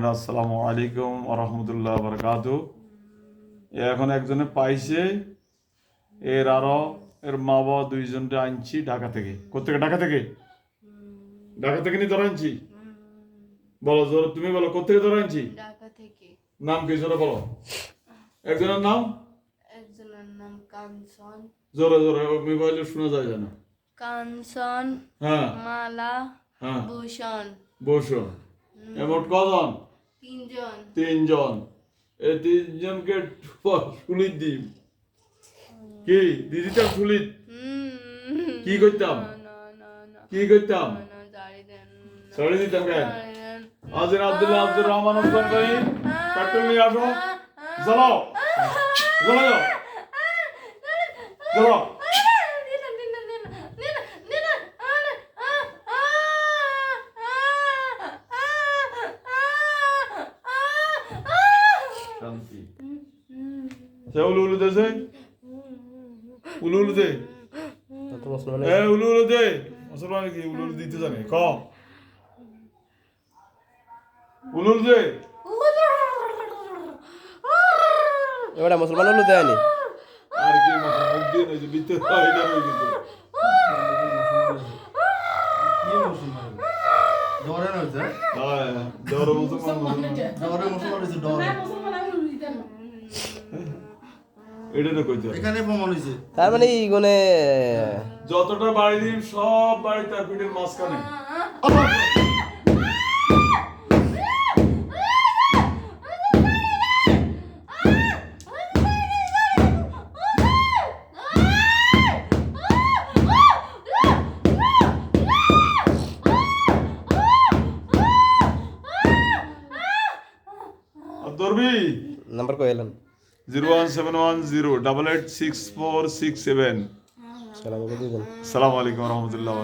বোনেরা আসসালামু আলাইকুম রহমতুল্লাহ বরকাত এখন একজনে পাইছে এর আরও এর মা বাবা দুইজনকে আনছি ঢাকা থেকে। কোথেকে ঢাকা থেকে? ঢাকা থেকে নিয়ে ধরে আনছি? বলো জোরে তুমি বলো কোথেকে ধরে আনছি? নাম কি জোরে বলো? একজনের নাম? একজনের নাম কাঞ্চন। জোরে জোরে মোবাইলে শোনা যায় যেন। কাঞ্চন হ্যাঁ। মালা হ্যাঁ। ভূষণ। বসো এমন কজন? তিনজন। তিনজন। এই তিনজনকে শুলিত দিই কি? দিদিটা শুলিত কি করতাম? কি করতাম? ছড়ে দিতাম কেন? জানি আব্দুল্লাহ আব্দুর রহমান হোসেন ভাই নিয়ে আসো জ্বালাও জ্বালাও জ্বালাও দিন, দিন, দিন, দিন, দিন, দিন, আরে, আ, আ, আ, আ, আ, আ। শান্তি। সে উলু উলু দেছে উলু উলু দে মুসলমান এ উলু উলু দে মুসলমান কি উলু উলু দিতে জানে? ক? উলু উলু দে এবারে মুসলমান হলো দেয়নি আর কি মুখ দিয়ে নয় যে ভিতরে এটা রয়ে গেছে কি মুসলমান ডরে না হচ্ছে হ্যাঁ জোর মুসলমান মুসলমান ডরে মুসলমান হচ্ছে ডরে। এটা তো কইতে এখানে প্রমাণ হয়েছে তার মানে ইগনে যতটা বাড়ি দিন সব বাড়ি তার পিঠের মাঝখানে। নাম্বার কইলেন zero one seven one zero double eight six four six seven. সালাম আলাইকুম। রহমতুল্লাহ